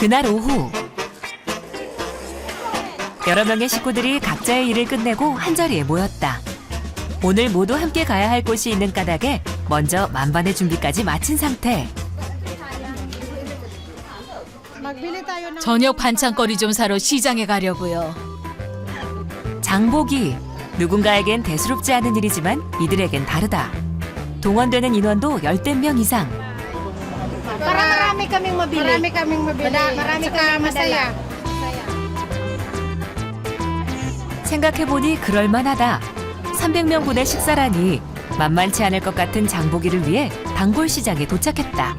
그날 오후 여러 명의 식구들이 각자의 일을 끝내고 한자리에 모였다. 오늘 모두 함께 가야 할 곳이 있는 까닭에 먼저 만반의 준비까지 마친 상태. 저녁 반찬거리 좀 사러 시장에 가려고요. 장보기. 누군가에겐 대수롭지 않은 일이지만 이들에겐 다르다. 동원되는 인원도 열댓 명 이상. Marami kaming mabili. Marami kaming mabili. marami kaming masaya. 생각해보니 그럴만하다. 300명 분의 식사라니 만만치 않을 것 같은 장보기를 위해 단골 시장에 도착했다.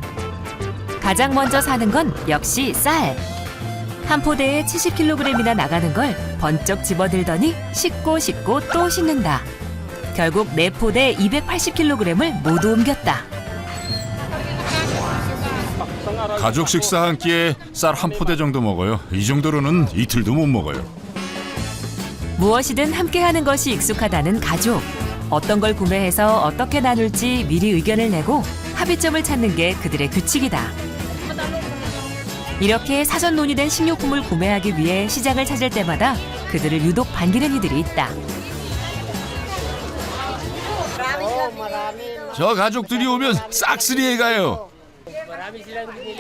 가장 먼저 사는 건 역시 쌀. 한 포대에 70kg이나 나가는 걸 번쩍 집어들더니 씻고 씻고 또 씻는다. 결국 네 포대 280kg을 모두 옮겼다. 가족 식사 한 끼에 쌀 한 포대 정도 먹어요. 이 정도로는 이틀도 못 먹어요. 무엇이든 함께하는 것이 익숙하다는 가족. 어떤 걸 구매해서 어떻게 나눌지 미리 의견을 내고 합의점을 찾는 게 그들의 규칙이다. 이렇게 사전 논의된 식료품을 구매하기 위해 시장을 찾을 때마다 그들을 유독 반기는 이들이 있다. 저 가족들이 오면 싹쓸이해 가요.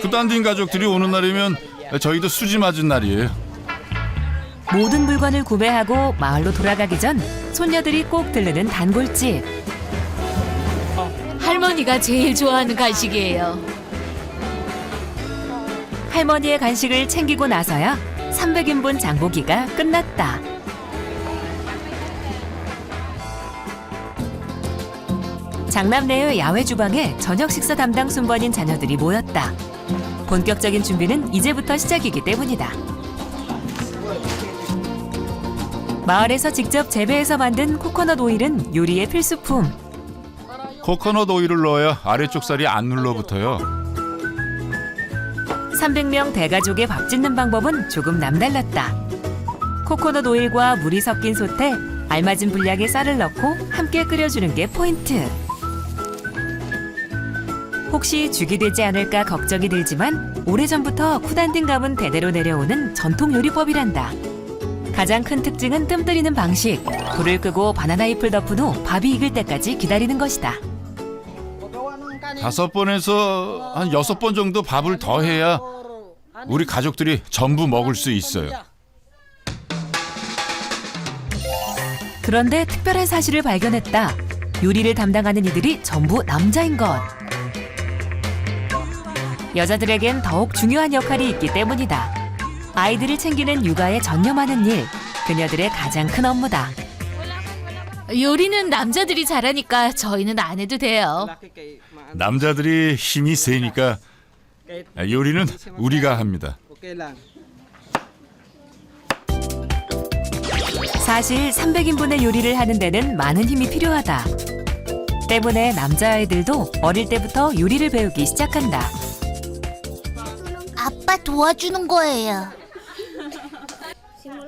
쿠단딘 가족들이 오는 날이면 저희도 수지 맞은 날이에요. 모든 물건을 구매하고 마을로 돌아가기 전 손녀들이 꼭 들르는 단골집. 할머니가 제일 좋아하는 간식이에요. 할머니의 간식을 챙기고 나서야 300인분 장보기가 끝났다. 장남내의 야외 주방에 저녁 식사 담당 순번인 자녀들이 모였다. 본격적인 준비는 이제부터 시작이기 때문이다. 마을에서 직접 재배해서 만든 코코넛 오일은 요리의 필수품. 코코넛 오일을 넣어야 아래쪽 살이 안 눌러붙어요. 300명 대가족의 밥 짓는 방법은 조금 남달랐다. 코코넛 오일과 물이 섞인 솥에 알맞은 분량의 쌀을 넣고 함께 끓여주는 게 포인트. 혹시 죽이 되지 않을까 걱정이 들지만 오래전부터 쿠단딘 감은 대대로 내려오는 전통 요리법이란다. 가장 큰 특징은 뜸 들이는 방식. 불을 끄고 바나나 잎을 덮은 후 밥이 익을 때까지 기다리는 것이다. 다섯 번에서 한 여섯 번 정도 밥을 더 해야 우리 가족들이 전부 먹을 수 있어요. 그런데 특별한 사실을 발견했다. 요리를 담당하는 이들이 전부 남자인 것. 여자들에겐 더욱 중요한 역할이 있기 때문이다. 아이들을 챙기는 육아에 전념하는 일, 그녀들의 가장 큰 업무다. 요리는 남자들이 잘하니까 저희는 안 해도 돼요. 남자들이 힘이 세니까 요리는 우리가 합니다. 사실 300인분의 요리를 하는 데는 많은 힘이 필요하다. 때문에 남자아이들도 어릴 때부터 요리를 배우기 시작한다. 아빠 도와주는 거예요.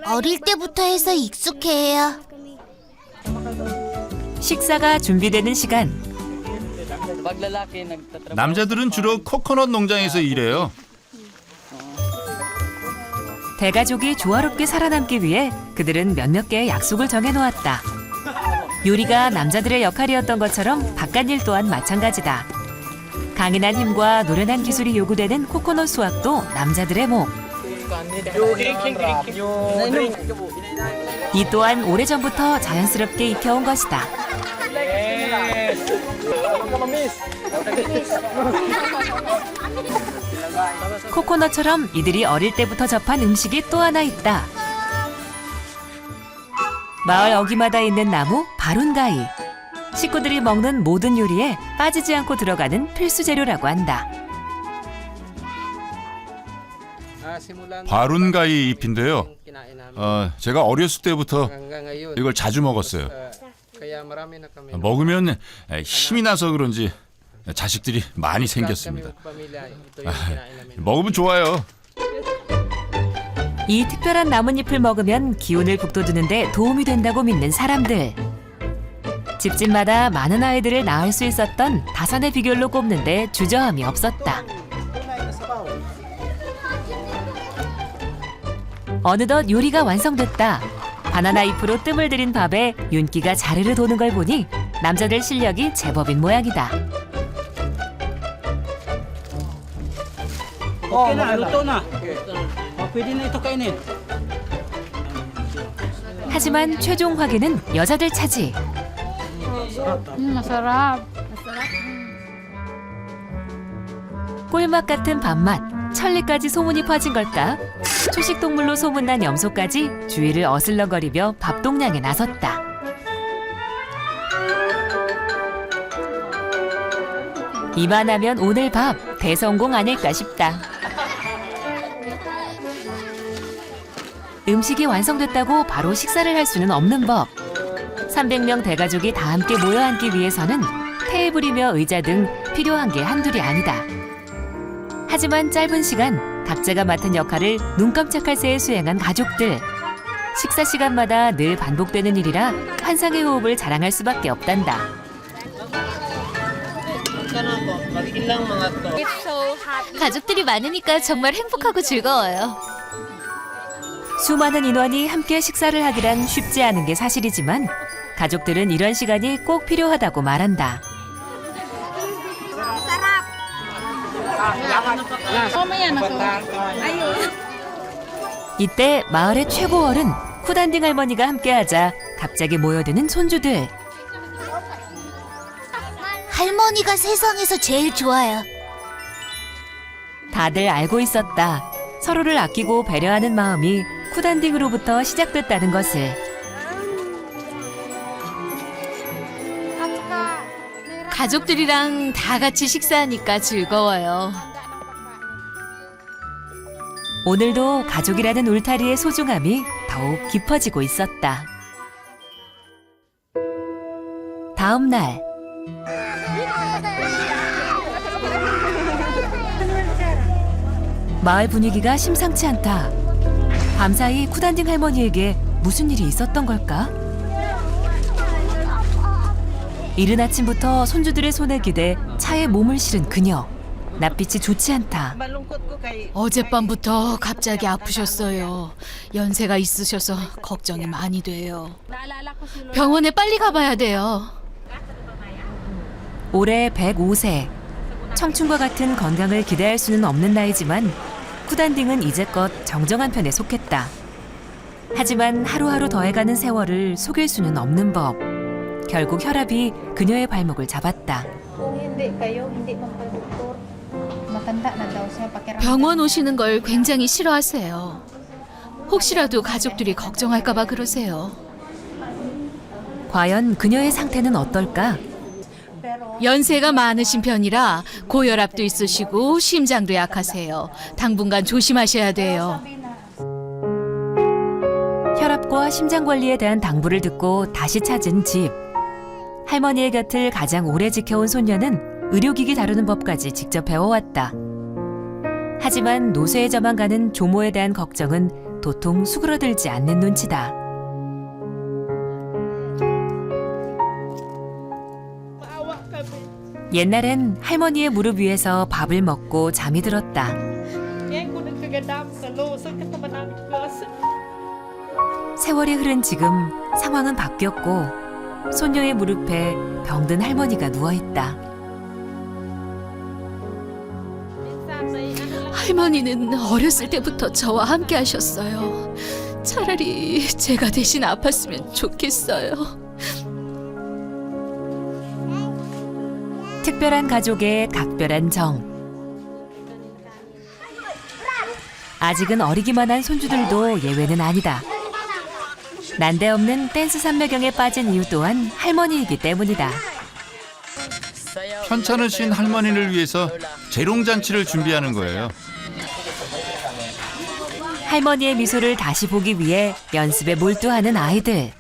어릴 때부터 해서 익숙해요. 식사가 준비되는 시간. 남자들은 주로 코코넛 농장에서 일해요. 대가족이 조화롭게 살아남기 위해 그들은 몇몇 개의 약속을 정해놓았다. 요리가 남자들의 역할이었던 것처럼 바깥일 또한 마찬가지다. 강인한 힘과 노련한 기술이 요구되는 코코넛 수확도 남자들의 목. 이 또한 오래전부터 자연스럽게 익혀온 것이다. 코코넛처럼 이들이 어릴 때부터 접한 음식이 또 하나 있다. 마을 어귀마다 있는 나무 바룬가이. 식구들이 먹는 모든 요리에 빠지지 않고 들어가는 필수 재료라고 한다. 바룬가이 잎인데요. 어, 제가 어렸을 때부터 이걸 자주 먹었어요. 먹으면 힘이 나서 그런지 자식들이 많이 생겼습니다. 먹으면 좋아요. 이 특별한 나뭇잎을 먹으면 기운을 북돋우는데 도움이 된다고 믿는 사람들. 집집마다 많은 아이들을 낳을 수 있었던 다산의 비결로 꼽는데 주저함이 없었다. 어느덧 요리가 완성됐다. 바나나 잎으로 뜸을 들인 밥에 윤기가 자르르 도는 걸 보니 남자들 실력이 제법인 모양이다. Okay na, luto na. O, pwede na ito kainin. 하지만 최종 화기는 여자들 차지. Masarap. 꿀맛 같은 밥맛, 천리까지 소문이 퍼진 걸까? 초식 동물로 소문난 염소까지 주위를 어슬렁거리며 밥동량에 나섰다. 이만하면 오늘 밥 대성공 아닐까 싶다. 음식이 완성됐다고 바로 식사를 할 수는 없는 법. 300명 대가족이 다 함께 모여 앉기 위해서는 테이블이며 의자 등 필요한 게 한둘이 아니다. 하지만 짧은 시간 각자가 맡은 역할을 눈 깜짝할 새에 수행한 가족들. 식사 시간마다 늘 반복되는 일이라 환상의 호흡을 자랑할 수밖에 없단다. 가족들이 많으니까 정말 행복하고 즐거워요. 수많은 인원이 함께 식사를 하기란 쉽지 않은 게 사실이지만 가족들은 이런 시간이 꼭 필요하다고 말한다. 이때 마을의 최고 어른 쿠단딩 할머니가 함께하자 갑자기 모여드는 손주들. 할머니가 세상에서 제일 좋아요. 다들 알고 있었다. 서로를 아끼고 배려하는 마음이 쿠단딩으로부터 시작됐다는 것을. 가족들이랑 다 같이 식사하니까 즐거워요. 오늘도 가족이라는 울타리의 소중함이 더욱 깊어지고 있었다. 다음 날 마을 분위기가 심상치 않다. 밤사이 쿠단딩 할머니에게 무슨 일이 있었던 걸까? 이른 아침부터 손주들의 손에 기대 차에 몸을 실은 그녀. 낯빛이 좋지 않다. 어젯밤부터 갑자기 아프셨어요. 연세가 있으셔서 걱정이 많이 돼요. 병원에 빨리 가봐야 돼요. 올해 105세. 청춘과 같은 건강을 기대할 수는 없는 나이지만 쿠단딩은 이제껏 정정한 편에 속했다. 하지만 하루하루 더해가는 세월을 속일 수는 없는 법. 결국 혈압이 그녀의 발목을 잡았다. Kung hindi kayo, hindi magpa-doktor. Matanda na daw siya. Pakiramdam. 병원 오시는 걸 굉장히 싫어하세요. 혹시라도 가족들이 걱정할까봐 그러세요. 과연 그녀의 상태는 어떨까? 연세가 많으신 편이라 고혈압도 있으시고 심장도 약하세요. 당분간 조심하셔야 돼요. 혈압과 심장 관리에 대한 당부를 듣고 다시 찾은 집. 할머니의 곁을 가장 오래 지켜온 손녀는 의료기기 다루는 법까지 직접 배워왔다. 하지만 노쇠해져만 가는 조모에 대한 걱정은 도통 수그러들지 않는 눈치다. 옛날엔 할머니의 무릎 위에서 밥을 먹고 잠이 들었다. 세월이 흐른 지금 상황은 바뀌었고 손녀의 무릎에 병든 할머니가 누워 있다. 할머니는 어렸을 때부터 저와 함께 하셨어요. 차라리 제가 대신 아팠으면 좋겠어요. 특별한 가족의 각별한 정. 아직은 어리기만 한 손주들도 예외는 아니다. 난데없는 댄스 산매경에 빠진 이유 또한 할머니이기 때문이다. 편찮으신 할머니를 위해서 재롱잔치를 준비하는 거예요. 할머니의 미소를 다시 보기 위해 연습에 몰두하는 아이들.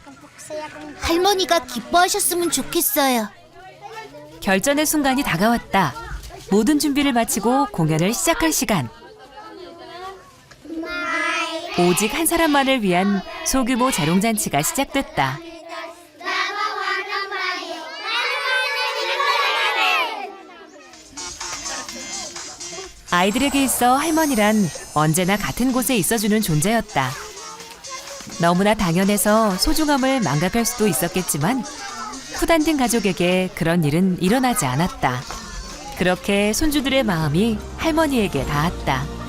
할머니가 기뻐하셨으면 좋겠어요. 결전의 순간이 다가왔다. 모든 준비를 마치고 공연을 시작할 시간. 오직 한 사람만을 위한 소규모 재롱잔치가 시작됐다. 아이들에게 있어 할머니란 언제나 같은 곳에 있어주는 존재였다. 너무나 당연해서 소중함을 망각할 수도 있었겠지만 쿠단딘 가족에게 그런 일은 일어나지 않았다. 그렇게 손주들의 마음이 할머니에게 닿았다.